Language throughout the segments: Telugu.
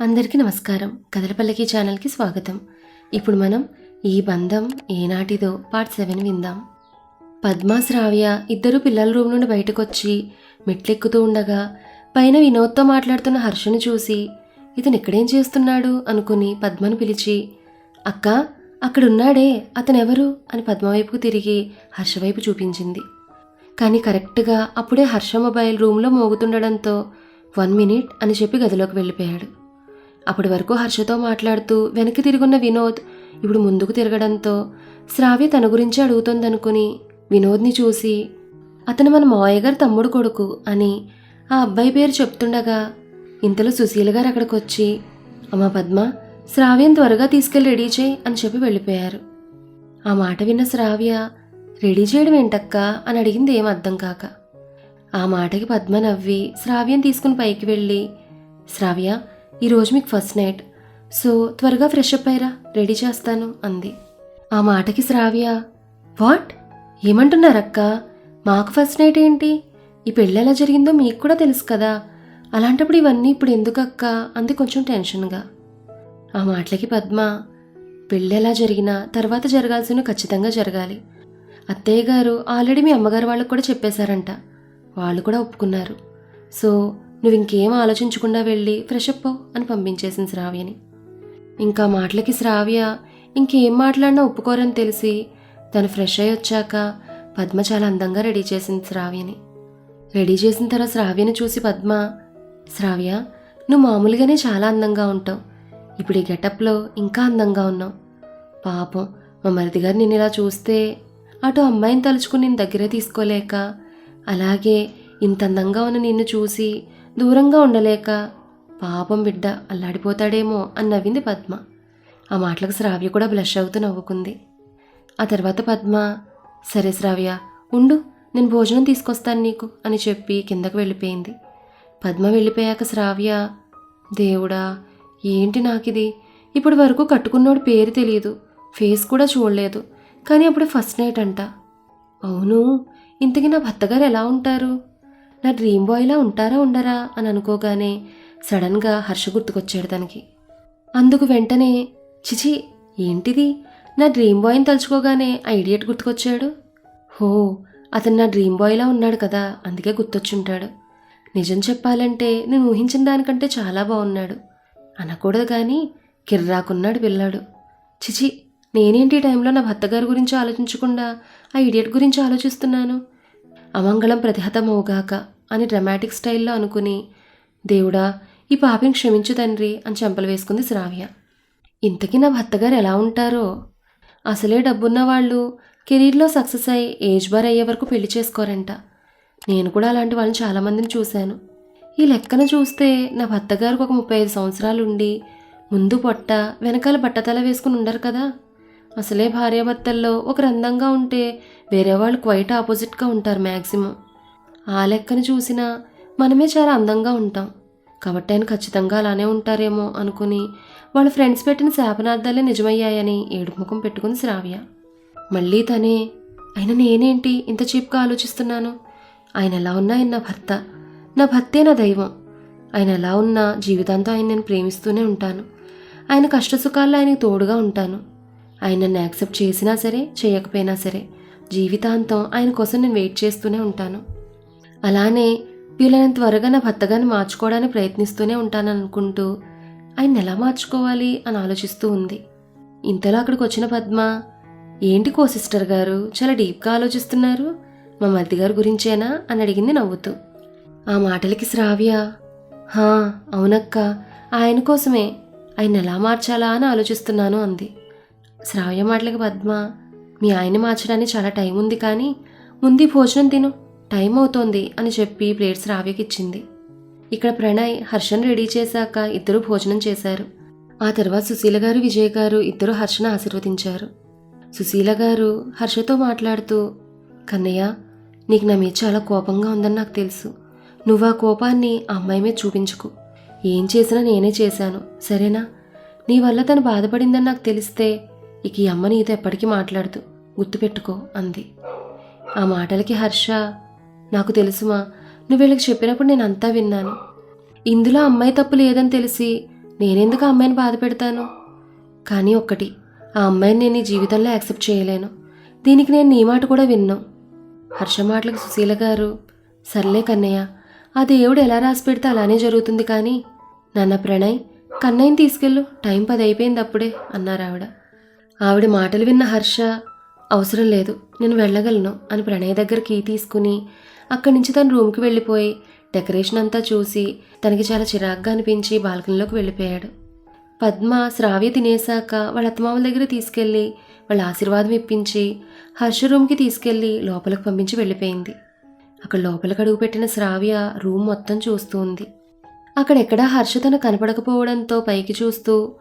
అందరికీ నమస్కారం. కదలపల్లకి ఛానల్కి స్వాగతం. ఇప్పుడు మనం ఈ బంధం ఏనాటిదో పార్ట్ సెవెన్ విందాం. పద్మా శ్రావ్య ఇద్దరు పిల్లల రూమ్ నుండి బయటకొచ్చి మెట్లెక్కుతూ ఉండగా పైన వినోద్తో మాట్లాడుతున్న హర్షను చూసి ఇతను ఇక్కడేం చేస్తున్నాడు? అనుకుని పద్మను పిలిచి అక్క అక్కడున్నాడే అతనెవరు? అని పద్మ వైపుకు తిరిగి హర్ష వైపు చూపించింది. కానీ కరెక్ట్గా అప్పుడే హర్ష మొబైల్ రూమ్లో మోగుతుండడంతో వన్ మినిట్ అని చెప్పి గదిలోకి వెళ్ళిపోయాడు. అప్పటి వరకు హర్షతో మాట్లాడుతూ వెనక్కి తిరుగున్న వినోద్ ఇప్పుడు ముందుకు తిరగడంతో శ్రావ్య తన గురించి అడుగుతోందనుకుని వినోద్ని చూసి అతను మన మావయ్య గారి తమ్ముడు కొడుకు అని ఆ అబ్బాయి పేరు చెప్తుండగా ఇంతలో సుశీల గారు అక్కడికి వచ్చి అమ్మ పద్మ శ్రావ్యం త్వరగా తీసుకెళ్ళి రెడీ చేయి అని చెప్పి వెళ్ళిపోయారు. ఆ మాట విన్న శ్రావ్య రెడీ చేయడం ఏంటక్క? అని అడిగింది ఏం అర్థం కాక. ఆ మాటకి పద్మ నవ్వి శ్రావ్యం తీసుకుని పైకి వెళ్ళి శ్రావ్య ఈరోజు మీకు ఫస్ట్ నైట్. సో త్వరగా ఫ్రెష్ అప్ అయ్యరా రెడీ చేస్తాను అంది. ఆ మాటకి శ్రావ్య వాట్? ఏమంటున్నారక్క? మాకు ఫస్ట్ నైట్ ఏంటి? ఈ పెళ్ళి ఎలా జరిగిందో మీకు కూడా తెలుసు కదా. అలాంటప్పుడు ఇవన్నీ ఇప్పుడు ఎందుకు అక్క అంది కొంచెం టెన్షన్గా. ఆ మాటలకి పద్మ పెళ్ళి ఎలా జరిగినా తర్వాత జరగాల్సిన ఖచ్చితంగా జరగాలి. అత్తయ్య గారు ఆల్రెడీ మీ అమ్మగారు వాళ్ళకు కూడా చెప్పేశారంట. వాళ్ళు కూడా ఒప్పుకున్నారు. సో నువ్వు ఇంకేం ఆలోచించకుండా వెళ్ళి ఫ్రెష్ అప్ అని పంపించేసింది శ్రావ్యని. ఇంకా మాటలకి శ్రావ్య ఇంకేం మాట్లాడినా ఒప్పుకోరని తెలిసి తను ఫ్రెష్ అయ్యి వచ్చాక పద్మ చాలా అందంగా రెడీ చేసింది శ్రావ్యని. రెడీ చేసిన తర్వాత శ్రావ్యని చూసి పద్మ శ్రావ్య నువ్వు మామూలుగానే చాలా అందంగా ఉంటావు. ఇప్పుడు ఈ గెటప్లో ఇంకా అందంగా ఉన్నావు. పాపం మా మరిది గారు నిన్ను ఇలా చూస్తే అటు అమ్మాయిని తలుచుకుని నేను దగ్గరే తీసుకోలేక అలాగే ఇంత అందంగా ఉన్న నిన్ను చూసి దూరంగా ఉండలేక పాపం బిడ్డ అల్లాడిపోతాడేమో అని నవ్వింది పద్మ. ఆ మాటలకు శ్రావ్య కూడా బ్లష్ అవుతూ నవ్వుకుంది. ఆ తర్వాత పద్మ సరే శ్రావ్య ఉండు నేను భోజనం తీసుకొస్తాను నీకు అని చెప్పి కిందకు వెళ్ళిపోయింది. పద్మ వెళ్ళిపోయాక శ్రావ్య దేవుడా ఏంటి నాకిది? ఇప్పటి వరకు కట్టుకున్నోడు పేరు తెలియదు ఫేస్ కూడా చూడలేదు కానీ అప్పుడు ఫస్ట్ నైట్ అంట. అవును ఇంతకీ నా భర్తగారు ఎలా ఉంటారు? నా డ్రీమ్ బాయ్లా ఉంటారా ఉండరా అని అనుకోగానే సడన్గా హర్ష గుర్తుకొచ్చాడు తనకి. అందుకు వెంటనే చిచి ఏంటిది? నా డ్రీమ్ బాయ్ని తలుచుకోగానే ఆ ఇడియట్ గుర్తుకొచ్చాడు? హో అతను నా డ్రీమ్ బాయ్లా ఉన్నాడు కదా అందుకే గుర్తొచ్చుంటాడు. నిజం చెప్పాలంటే నేను ఊహించిన దానికంటే చాలా బాగున్నాడు అనకూడదు కానీ కిర్రాకున్నాడు పిల్లాడు. చిచి నేనేంటి ఈ టైంలో నా భర్తగారి గురించి ఆలోచించకుండా ఆ ఇడియట్ గురించి ఆలోచిస్తున్నాను? అమంగళం ప్రతిహతమవుగాక అని డ్రమాటిక్ స్టైల్లో అనుకుని దేవుడా ఈ పాపిని క్షమించు తండ్రి అని చెంపలు వేసుకుంది శ్రావ్య. ఇంతకీ నా భర్తగారు ఎలా ఉంటారో? అసలే డబ్బున్న వాళ్ళు కెరీర్లో సక్సెస్ అయ్యి ఏజ్ బార్ అయ్యే వరకు పెళ్ళి చేసుకోరంట. నేను కూడా అలాంటి వాళ్ళని చాలామందిని చూశాను. ఈ లెక్కన చూస్తే నా భర్తగారికి ఒక ముప్పై ఐదు సంవత్సరాలు ఉండి ముందు పొట్ట వెనకాల బట్టతల వేసుకుని ఉండరు కదా? అసలే భార్యాభర్తల్లో ఒకరు అందంగా ఉంటే వేరే వాళ్ళు క్వైట్ ఆపోజిట్గా ఉంటారు మ్యాక్సిమం ఆ లెక్కను చూసినా మనమే చాలా అందంగా ఉంటాం. కాబట్టి ఆయన ఖచ్చితంగా అలానే ఉంటారేమో అనుకుని వాళ్ళ ఫ్రెండ్స్ పెట్టిన శాపనార్థాలే నిజమయ్యాయని ఏడుముఖం ముఖం పెట్టుకుంది శ్రావ్య. మళ్ళీ తనే అయినా నేనేంటి ఇంత చీప్గా ఆలోచిస్తున్నాను? ఆయన ఎలా ఉన్నా ఆయన నా భర్త. నా భర్తే నా దైవం. ఆయన ఎలా ఉన్నా జీవితాంతం ఆయన నేను ప్రేమిస్తూనే ఉంటాను. ఆయన కష్టసుఖాల్లో ఆయనకు తోడుగా ఉంటాను. ఆయన నన్ను యాక్సెప్ట్ చేసినా సరే చేయకపోయినా సరే జీవితాంతం ఆయన కోసం నేను వెయిట్ చేస్తూనే ఉంటాను. అలానే వీళ్ళని త్వరగా నా భర్తగాన్ని మార్చుకోవడానికి ప్రయత్నిస్తూనే ఉంటాను అనుకుంటూ ఆయన ఎలా మార్చుకోవాలి అని ఆలోచిస్తూ ఉంది. ఇంతలో అక్కడికి వచ్చిన పద్మ ఏంటి కో సిస్టర్ గారు చాలా డీప్గా ఆలోచిస్తున్నారు? మా మరిది గారి గురించేనా? అని అడిగింది నవ్వుతూ. ఆ మాటలకి శ్రావ్య. హా అవునక్క ఆయన కోసమే. ఆయన ఎలా మార్చాలా అని ఆలోచిస్తున్నాను అంది. శ్రావ్య మాటలకి పద్మ మీ ఆయన మార్చడానికి చాలా టైం ఉంది కానీ ముందు భోజనం తిను టైం అవుతోంది అని చెప్పి ప్లేట్స్ శ్రావ్యకి ఇచ్చింది. ఇక్కడ ప్రణయ్ హర్షను రెడీ చేశాక ఇద్దరు భోజనం చేశారు. ఆ తర్వాత సుశీల గారు విజయ్ గారు ఇద్దరు హర్షను ఆశీర్వదించారు. సుశీల గారు హర్షతో మాట్లాడుతూ కన్నయ్య నీకు నా మీద చాలా కోపంగా ఉందని నాకు తెలుసు. నువ్వు ఆ కోపాన్ని ఆ అమ్మాయి మీద చూపించుకు. ఏం చేసినా నేనే చేశాను. సరేనా? నీ వల్ల తను బాధపడిందని నాకు తెలిస్తే ఇక ఈ అమ్మ నీతో ఎప్పటికీ మాట్లాడదు. గుర్తుపెట్టుకో అంది. ఆ మాటలకి హర్ష నాకు తెలుసుమా నువ్వు వీళ్ళకి చెప్పినప్పుడు నేను అంతా విన్నాను. ఇందులో అమ్మాయి తప్పు లేదని తెలిసి నేనెందుకు ఆ అమ్మాయిని బాధ పెడతాను? కానీ ఒక్కటి ఆ అమ్మాయిని నేను ఈ జీవితంలో యాక్సెప్ట్ చేయలేను. దీనికి నేను నీ మాట కూడా విన్నాం. హర్ష మాటలకు సుశీల గారు సర్లే కన్నయ్య ఆ దేవుడు ఎలా రాసి పెడితే అలానే జరుగుతుంది కానీ నాన్న ప్రణయ్ కన్నయ్యని తీసుకెళ్ళు టైం పది అయిపోయింది అప్పుడే అన్నారు ఆవిడ. ఆవిడ మాటలు విన్న హర్ష అవసరం లేదు నేను వెళ్ళగలను అని ప్రణయ్ దగ్గర కీ తీసుకుని అక్కడి నుంచి తన రూమ్కి వెళ్ళిపోయి డెకరేషన్ అంతా చూసి తనకి చాలా చిరాగ్గా అనిపించి బాల్కనీలోకి వెళ్ళిపోయాడు. పద్మ శ్రావ్య తినేశాక వాళ్ళ అత్తమామల దగ్గర తీసుకెళ్ళి వాళ్ళ ఆశీర్వాదం ఇప్పించి హర్ష రూమ్కి తీసుకెళ్ళి లోపలికి పంపించి వెళ్ళిపోయింది. అక్కడ లోపలికి అడుగుపెట్టిన శ్రావ్య రూమ్ మొత్తం చూస్తూ ఉంది. అక్కడెక్కడా హర్ష తన కనపడకపోవడంతో పైకి చూస్తూ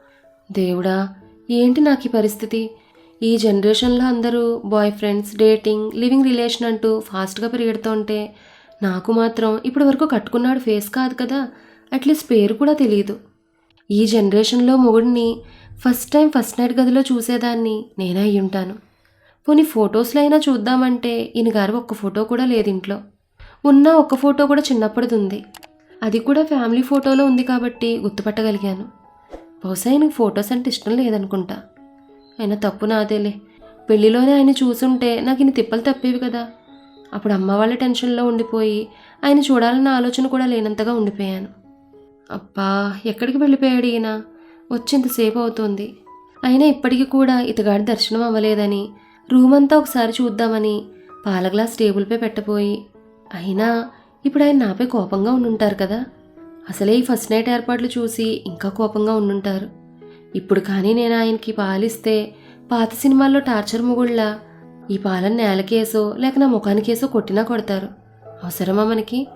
దేవుడా ఏంటి నాకు ఈ పరిస్థితి? ఈ జనరేషన్లో అందరూ boy friends dating living relation అంటూ ఫాస్ట్గా పెరిగెడుతుంటే నాకు మాత్రం ఇప్పటి వరకు కట్టుకున్నాడు ఫేస్ కాదు కదా. అట్లీస్ట్ పేరు కూడా తెలియదు ఈ జనరేషన్లో మొగుడిని ఫస్ట్ టైం ఫస్ట్ నైట్ గదిలో చూసేదాన్ని నేనే అయి ఉంటాను పోనీ ఫొటోస్లో అయినా చూద్దామంటే ఈయన గారు ఒక్క ఫోటో కూడా లేదు ఇంట్లో ఉన్న ఒక్క ఫోటో కూడా చిన్నప్పటిది ఉంది అది కూడా ఫ్యామిలీ ఫోటోలో ఉంది కాబట్టి గుర్తుపట్టగలిగాను. బహుశా ఆయనకు ఫొటోస్ అంటే ఇష్టం లేదనుకుంటా. అయినా తప్పు నాదేలే. పెళ్ళిలోనే ఆయన చూసుంటే నాకు ఇన్ని తిప్పలు తప్పేవి కదా. అప్పుడు అమ్మ వాళ్ళ టెన్షన్లో ఉండిపోయి ఆయన చూడాలన్న ఆలోచన కూడా లేనంతగా ఉండిపోయాను. అబ్బా ఎక్కడికి వెళ్ళిపోయాడు ఈయన? వచ్చేంతసేపు అవుతుంది. అయినా ఇప్పటికీ కూడా ఇతగాడి దర్శనం అవ్వలేదని రూమ్ అంతా ఒకసారి చూద్దామని పాల గ్లాస్ టేబుల్పై పెట్టబోయి అయినా ఇప్పుడు ఆయన నాపై కోపంగా ఉండుంటారు కదా. అసలే ఈ ఫస్ట్ నైట్ ఏర్పాట్లు చూసి ఇంకా కోపంగా ఉండుంటారు. ఇప్పుడు కానీ నేను ఆయనకి పాలిస్తే పాత సినిమాల్లో టార్చర్ మొగుళ్ళ ఈ పాలన నేలకేసో లేక నా ముఖానికేసో కొట్టినా కొడతారు. అవసరమా మనకి?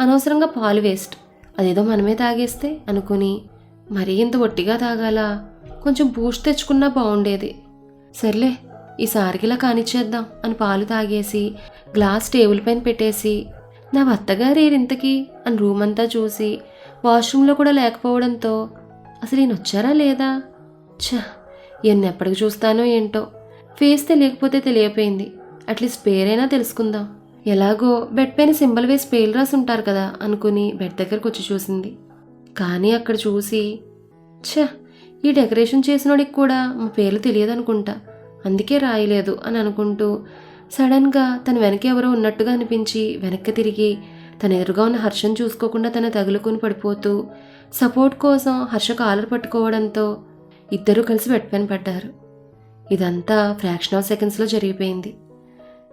అనవసరంగా పాలు వేస్ట్. అదేదో మనమే తాగేస్తే అనుకుని మరీ ఇంత ఒట్టిగా తాగాల? కొంచెం బూస్ట్ తెచ్చుకున్నా బాగుండేది సర్లే ఈసారికిలా కానిచ్చేద్దాం అని పాలు తాగేసి గ్లాస్ టేబుల్ పైన పెట్టేసి నా అత్తగారు ఇంతకీ అని రూమ్ అంతా చూసి వాష్రూమ్లో కూడా లేకపోవడంతో అసలు ఈయన వచ్చారా లేదా? ఛ ఈయన్ని ఎప్పటికి చూస్తానో ఏంటో. ఫేస్ తెలియకపోతే తెలియపోయింది. అట్లీస్ట్ పేరైనా తెలుసుకుందాం. ఎలాగో బెడ్ పైన సింబల్ వేసి పేర్లు రాసి ఉంటారు కదా అనుకుని బెడ్ దగ్గరకు వచ్చి చూసింది. కానీ అక్కడ చూసి ఛ ఈ డెకరేషన్ చేసినోడికి కూడా మా పేర్లు తెలియదు అనుకుంటా అందుకే రాయలేదు అని అనుకుంటూ సడన్గా తన వెనక ఎవరో ఉన్నట్టుగా అనిపించి వెనక్కి తిరిగి తన ఎదురుగా ఉన్న హర్షం చూసుకోకుండా తన తగులుకొని పడిపోతూ సపోర్ట్ కోసం హర్ష కాలర్ పట్టుకోవడంతో ఇద్దరూ కలిసి బెడ్ పడ్డారు. ఇదంతా ఫ్రాక్షన్ ఆఫ్ సెకండ్స్లో జరిగిపోయింది.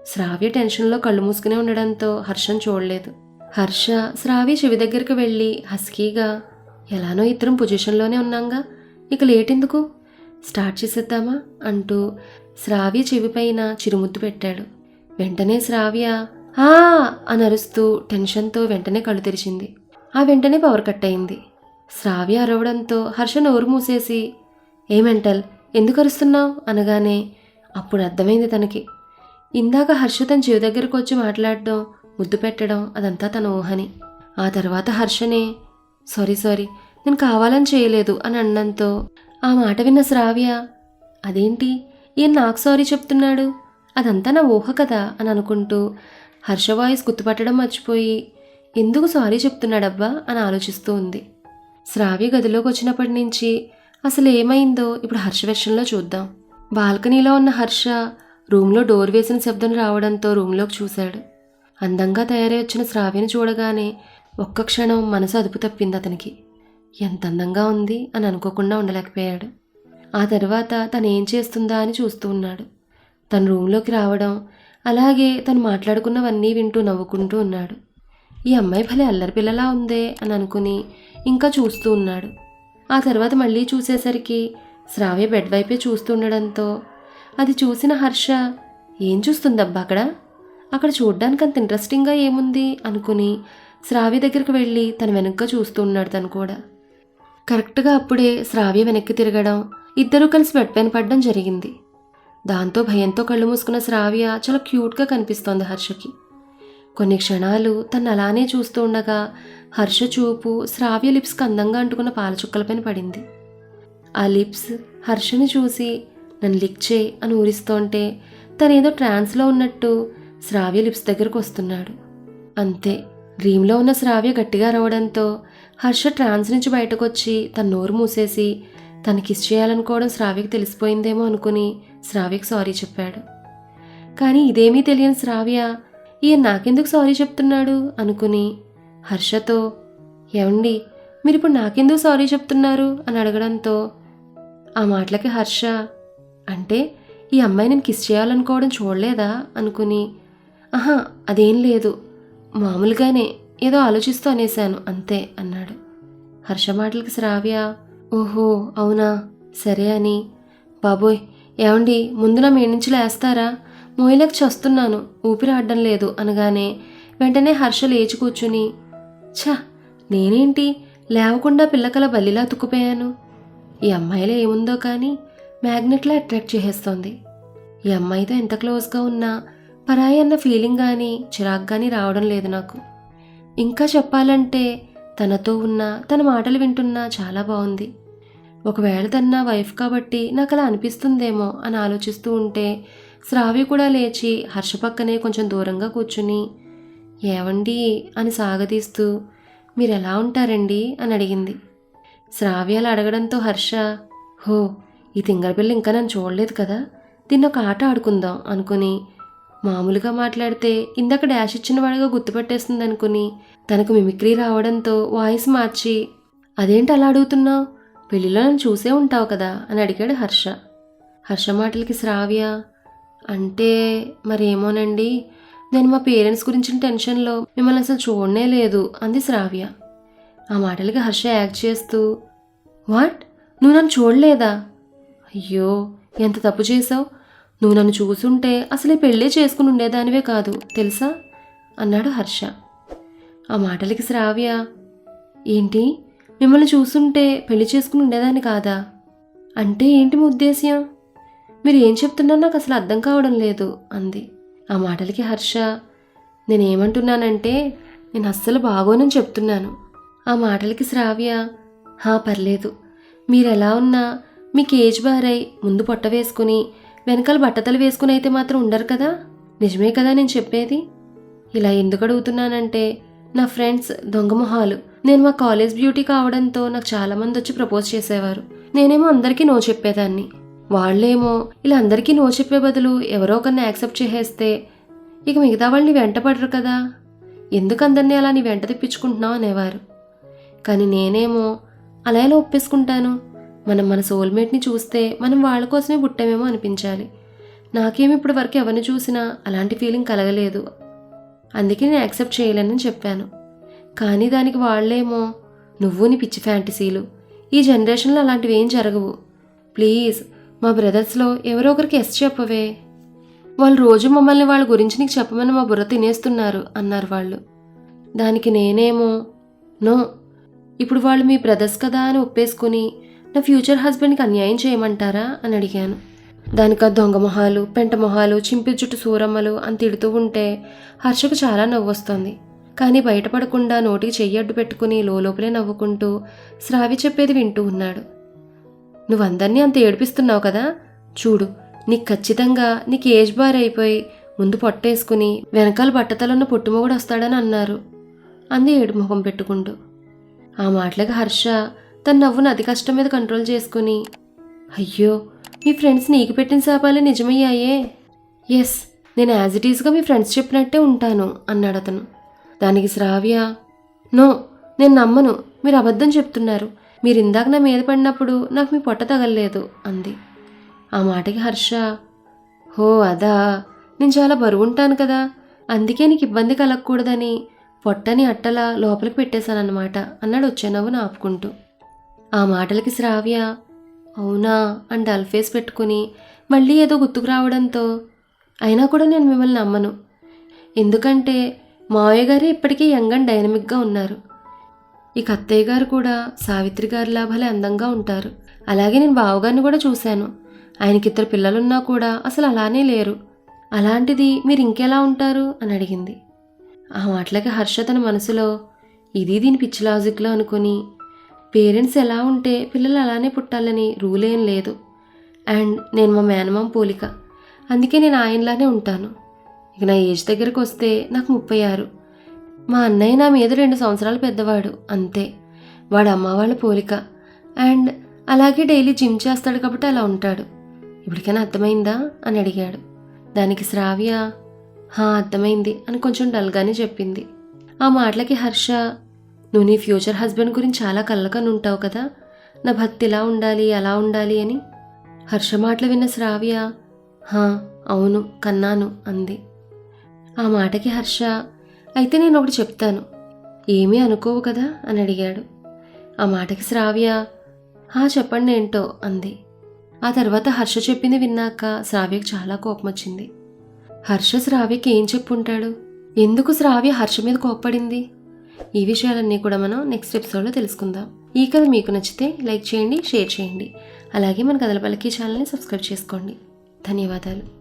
శ్రావ్య టెన్షన్లో కళ్ళు మూసుకునే ఉండడంతో హర్షం చూడలేదు. హర్ష శ్రావ్య చెవి దగ్గరికి వెళ్ళి హస్కీగా ఎలానో ఇద్దరం పొజిషన్లోనే ఉన్నాంగా? ఇక లేట్ ఎందుకు స్టార్ట్ చేసేద్దామా? అంటూ శ్రావ్య చెవిపైన చిరుముద్దు పెట్టాడు. వెంటనే శ్రావ్య ఆ! అని అరుస్తూ టెన్షన్తో వెంటనే కళ్ళు తెరిచింది. ఆ వెంటనే పవర్ కట్ అయింది. శ్రావ్య అరవడంతో హర్ష నోరు మూసేసి ఏమెంటల్ ఎందుకు అరుస్తున్నావు? అనగానే అప్పుడు అర్థమైంది తనకి. ఇందాక హర్ష తన చెవి దగ్గరకు వచ్చి మాట్లాడడం ముద్దు పెట్టడం అదంతా తన ఊహని. ఆ తర్వాత హర్షనే సారీ సారీ నేను కావాలని చేయలేదు అని అన్నంతో ఆ మాట విన్న శ్రావ్య అదేంటి? ఈయన నాకు సారీ చెప్తున్నాడు? అదంతా నా ఊహ కదా అని అనుకుంటూ హర్ష వాయిస్ గుర్తుపట్టడం మర్చిపోయి ఎందుకు సారీ చెప్తున్నాడబ్బా? అని ఆలోచిస్తూ ఉంది. శ్రావ్య గదిలోకి వచ్చినప్పటి నుంచి అసలు ఏమైందో ఇప్పుడు హర్ష విషయంలో చూద్దాం. బాల్కనీలో ఉన్న హర్ష రూమ్లో డోర్ వేసిన శబ్దం రావడంతో రూమ్లోకి చూశాడు. అందంగా తయారై వచ్చిన శ్రావ్యను చూడగానే ఒక్క క్షణం మనసు అదుపు తప్పింది అతనికి. ఎంత అందంగా ఉంది అని అనుకోకుండా ఉండలేకపోయాడు. ఆ తర్వాత తను ఏం చేస్తుందా అని చూస్తూ ఉన్నాడు. తన రూమ్లోకి రావడం అలాగే తను మాట్లాడుకున్నవన్నీ వింటూ నవ్వుకుంటూ ఉన్నాడు. ఈ అమ్మాయి భలే అల్లరి పిల్లలా ఉందే అని అనుకుని ఇంకా చూస్తూ ఉన్నాడు. ఆ తర్వాత మళ్ళీ చూసేసరికి శ్రావ్య బెడ్ వైపే చూస్తూ ఉండడంతో అది చూసిన హర్ష ఏం చూస్తుందబ్బా అక్కడ? అక్కడ చూడ్డానికి అంత ఇంట్రెస్టింగ్గా ఏముంది? అనుకుని శ్రావ్య దగ్గరికి వెళ్ళి తన వెనక్గా చూస్తూ ఉన్నాడు తను కూడా. కరెక్ట్గా అప్పుడే శ్రావ్య వెనక్కి తిరగడం ఇద్దరూ కలిసి బెడ్ పైన పడడం జరిగింది. దాంతో భయంతో కళ్ళు మూసుకున్న శ్రావ్య చాలా క్యూట్గా కనిపిస్తోంది హర్షకి. కొన్ని క్షణాలు తను అలానే చూస్తూ ఉండగా హర్ష చూపు శ్రావ్య లిప్స్కి అందంగా అంటుకున్న పాలచుక్కలపైన పడింది. ఆ లిప్స్ హర్షని చూసి నన్ను లిక్ చేయి అని ఊరిస్తోంటే తనేదో ట్రాన్స్లో ఉన్నట్టు శ్రావ్య లిప్స్ దగ్గరకు వస్తున్నాడు. అంతే డ్రీమ్లో ఉన్న శ్రావ్య గట్టిగా రావడంతో హర్ష ట్రాన్స్ నుంచి బయటకు వచ్చి తన నోరు మూసేసి తన కిస్ చేయాలనుకోవడం శ్రావ్యకి తెలిసిపోయిందేమో అనుకుని శ్రావ్యకు సారీ చెప్పాడు. కానీ ఇదేమీ తెలియని శ్రావ్య ఈయన నాకెందుకు సారీ చెప్తున్నాడు? అనుకుని హర్షతో ఏమండి మీరు ఇప్పుడు నాకెందుకు సారీ చెప్తున్నారు? అని అడగడంతో ఆ మాటలకి హర్ష అంటే ఈ అమ్మాయి నేను కిస్ చేయాలనుకోవడం చూడలేదా? అనుకుని ఆహా అదేం లేదు మామూలుగానే ఏదో ఆలోచిస్తూ అనేశాను అంతే అన్నాడు. హర్ష మాటలకి శ్రావ్య ఓహో అవునా సరే అని బాబోయ్ ఏమండి ముందు నా నుంచి లేస్తారా మొయిలకు చస్తున్నాను ఊపిరి ఆడడం లేదు అనగానే వెంటనే హర్ష లేచి కూర్చుని ఛ నేనేంటి? లేవకుండా పిల్లకల బల్లిలా తుక్కుపోయాను. ఈ అమ్మాయిలో ఏముందో కానీ మ్యాగ్నెట్లా అట్రాక్ట్ చేసేస్తోంది. ఈ అమ్మాయితో ఎంత క్లోజ్గా ఉన్నా పరాయి అన్న ఫీలింగ్ కానీ చిరాకు కానీ రావడం లేదు నాకు. ఇంకా చెప్పాలంటే తనతో ఉన్న తన మాటలు వింటున్నా చాలా బాగుంది ఒకవేళ తన నా వైఫ్ కాబట్టి నాకు అలా అనిపిస్తుందేమో అని ఆలోచిస్తూ ఉంటే శ్రావ్య కూడా లేచి హర్ష పక్కనే కొంచెం దూరంగా కూర్చుని ఏవండి? అని సాగదీస్తూ మీరు ఎలా ఉంటారండి? అని అడిగింది. శ్రావ్యాలు అడగడంతో హర్ష హో ఈ తింగరపిల్ల ఇంకా నన్ను చూడలేదు కదా దీన్ని ఒక ఆట ఆడుకుందాం అనుకుని మామూలుగా మాట్లాడితే ఇందాక డాష్ ఇచ్చిన వాడిగా గుర్తుపట్టేస్తుంది అనుకుని తనకు మిమిక్రీ రావడంతో వాయిస్ మార్చి అదేంటి అలా అడుగుతున్నావు? పెళ్ళిలో నన్ను చూసే ఉంటావు కదా అని అడిగాడు హర్ష. హర్ష మాటలకి శ్రావ్య అంటే మరేమోనండి? నేను మా పేరెంట్స్ గురించిన టెన్షన్లో మిమ్మల్ని అసలు చూడనే లేదు అంది శ్రావ్య. ఆ మాటలకి హర్ష యాక్ట్ చేస్తూ వాట్? నువ్వు నన్ను చూడలేదా? అయ్యో ఎంత తప్పు చేసావు? నువ్వు నన్ను చూసుంటే అసలు పెళ్ళే చేసుకుని ఉండేదానివే కాదు తెలుసా? అన్నాడు హర్ష. ఆ మాటలకి శ్రావ్య ఏంటి? మిమ్మల్ని చూసుంటే పెళ్ళి చేసుకుని ఉండేదాన్ని కాదా? అంటే ఏంటి మీ ఉద్దేశ్యం? మీరు ఏం చెప్తున్నా నాకు అసలు అర్థం కావడం లేదు అంది. ఆ మాటలకి హర్ష నేనేమంటున్నానంటే నేను అస్సలు బాగోనని చెప్తున్నాను. ఆ మాటలకి శ్రావ్య హా పర్లేదు. మీరు ఎలా ఉన్నా మీకు ఏజ్ బారై ముందు పొట్ట వేసుకుని వెనకాల బట్టతలు వేసుకుని అయితే మాత్రం ఉండరు కదా? నిజమే కదా నేను చెప్పేది? ఇలా ఎందుకు అడుగుతున్నానంటే నా ఫ్రెండ్స్ దొంగ మొహాలు. నేను మా కాలేజ్ బ్యూటీ కావడంతో నాకు చాలామంది వచ్చి ప్రపోజ్ చేసేవారు. నేనేమో అందరికీ నో చెప్పేదాన్ని. వాళ్ళేమో ఇలా అందరికీ నో చెప్పే బదులు ఎవరో ఒకరిని యాక్సెప్ట్ చేసేస్తే ఇక మిగతా వాళ్ళని వెంట పడరు కదా. ఎందుకు అందరినీ అలా నీ వెంట తెప్పించుకుంటున్నావు అనేవారు. కానీ నేనేమో అలా ఎలా ఒప్పేసుకుంటాను? మనం మన సోల్మేట్ని చూస్తే మనం వాళ్ళ కోసమే పుట్టామేమో అనిపించాలి. నాకేమి ఇప్పటి వరకు ఎవరిని చూసినా అలాంటి ఫీలింగ్ కలగలేదు. అందుకే నేను యాక్సెప్ట్ చేయలేనని చెప్పాను. కానీ దానికి వాళ్ళేమో నువ్వు నీ పిచ్చి ఫ్యాంటసీలు. ఈ జనరేషన్లో అలాంటివి ఏం జరగవు. ప్లీజ్ మా బ్రదర్స్లో ఎవరో ఒకరికి ఎస్ చెప్పవే. వాళ్ళు రోజు మమ్మల్ని వాళ్ళ గురించి నీకు చెప్పమని మా బుర్ర తినేస్తున్నారు అన్నారు వాళ్ళు. దానికి నేనేమో నో ఇప్పుడు వాళ్ళు మీ బ్రదర్స్ కదా అని ఒప్పేసుకుని నా ఫ్యూచర్ హస్బెండ్కి అన్యాయం చేయమంటారా? అని అడిగాను. దానికి ఆ దొంగ మొహాలు పెంట మొహాలు చింపి జుట్టు సూరమ్మలు అని తిడుతూ ఉంటే హర్షకు చాలా నవ్వు వస్తుంది కానీ బయటపడకుండా నోటికి చెయ్యి అడ్డు పెట్టుకుని లోపలే నవ్వుకుంటూ శ్రావి చెప్పేది వింటూ ఉన్నాడు. నువ్వందరినీ అంత ఏడిపిస్తున్నావు కదా? చూడు నీకు ఖచ్చితంగా నీకు ఏజ్ బార్ అయిపోయి ముందు పొట్టేసుకుని వెనకాల బట్టతలన్న పుట్టుమొగుడు వస్తాడని అన్నారు. అంది ఏడు ముఖం పెట్టుకుంటూ. ఆ మాటలకు హర్ష తన నవ్వును అతి కష్టం మీద కంట్రోల్ చేసుకుని అయ్యో మీ ఫ్రెండ్స్ నీకు పెట్టిన శాపాలే నిజమయ్యాయే? ఎస్ నేను యాజ్ ఇట్ ఈస్గా మీ ఫ్రెండ్స్ చెప్పినట్టే ఉంటాను అన్నాడు అతను. దానికి శ్రావ్య నో నేను నమ్మను. మీరు అబద్ధం చెప్తున్నారు. మీరు ఇందాక నా మీద పడినప్పుడు నాకు మీ పొట్ట తగలలేదు అంది. ఆ మాటకి హర్ష హో అదా నేను చాలా బరువుంటాను కదా. అందుకే నీకు ఇబ్బంది కలగకూడదని పొట్టని అట్టలా లోపలికి పెట్టేశానన్నమాట అన్నాడు వచ్చే నవ్వును ఆపుకుంటూ ఆ మాటలకి శ్రావ్య అవునా అని డల్ ఫేస్ పెట్టుకుని మళ్ళీ ఏదో గుర్తుకు రావడంతో అయినా కూడా నేను మిమ్మల్ని నమ్మను. ఎందుకంటే మావయ్య గారే ఇప్పటికీ యంగ్ అండ్ డైనమిక్గా ఉన్నారు. ఇక అత్తయ్య గారు కూడా సావిత్రి గారి లాభాలే అందంగా ఉంటారు. అలాగే నేను బావగారిని కూడా చూశాను. ఆయనకి ఇద్దరు పిల్లలున్నా కూడా అసలు అలానే లేరు. అలాంటిది మీరు ఇంకెలా ఉంటారు? అని అడిగింది. ఆ మాటలకి హర్ష తన మనసులో ఇది దీని పిచ్చి లాజిక్లో అనుకుని పేరెంట్స్ ఎలా ఉంటే పిల్లలు అలానే పుట్టాలని రూల్ ఏం లేదు. అండ్ నేను మా మేనమామ పోలిక. అందుకే నేను ఆయనలానే ఉంటాను. ఇక నా ఏజ్ దగ్గరకు వస్తే నాకు ముప్పై ఆరు. మా అన్నయ్య నా మీద రెండు సంవత్సరాలు పెద్దవాడు అంతే. వాడు అమ్మ వాళ్ళ పోలిక. అండ్ అలాగే డైలీ జిమ్ చేస్తాడు కాబట్టి అలా ఉంటాడు. ఇప్పటికైనా అర్థమైందా? అని అడిగాడు. దానికి శ్రావ్య హా అర్థమైంది అని కొంచెం డల్గానే చెప్పింది. ఆ మాటలకి హర్ష నువ్వు నీ ఫ్యూచర్ హస్బెండ్ గురించి చాలా కళ్ళకని ఉంటావు కదా. నా భక్తి ఇలా ఉండాలి అలా ఉండాలి అని. హర్ష మాటలు విన్న శ్రావ్య హా అవును కన్నాను అంది. ఆ మాటకి హర్ష అయితే నేను ఒకటి చెప్తాను. ఏమీ అనుకోవు కదా? అని అడిగాడు. ఆ మాటకి శ్రావ్య హా చెప్పండి ఏంటో అంది. ఆ తర్వాత హర్ష చెప్పింది విన్నాక శ్రావ్యకి చాలా కోపం వచ్చింది హర్ష శ్రావ్యకి ఏం చెప్పుంటాడు? ఎందుకు శ్రావ్య హర్ష మీద కోప్పడింది? ఈ విషయాలన్నీ కూడా మనం నెక్స్ట్ ఎపిసోడ్లో తెలుసుకుందాం. ఈ కథ మీకు నచ్చితే లైక్ చేయండి షేర్ చేయండి. అలాగే మన కథల పలికి ఛానల్ని సబ్స్క్రైబ్ చేసుకోండి. ధన్యవాదాలు.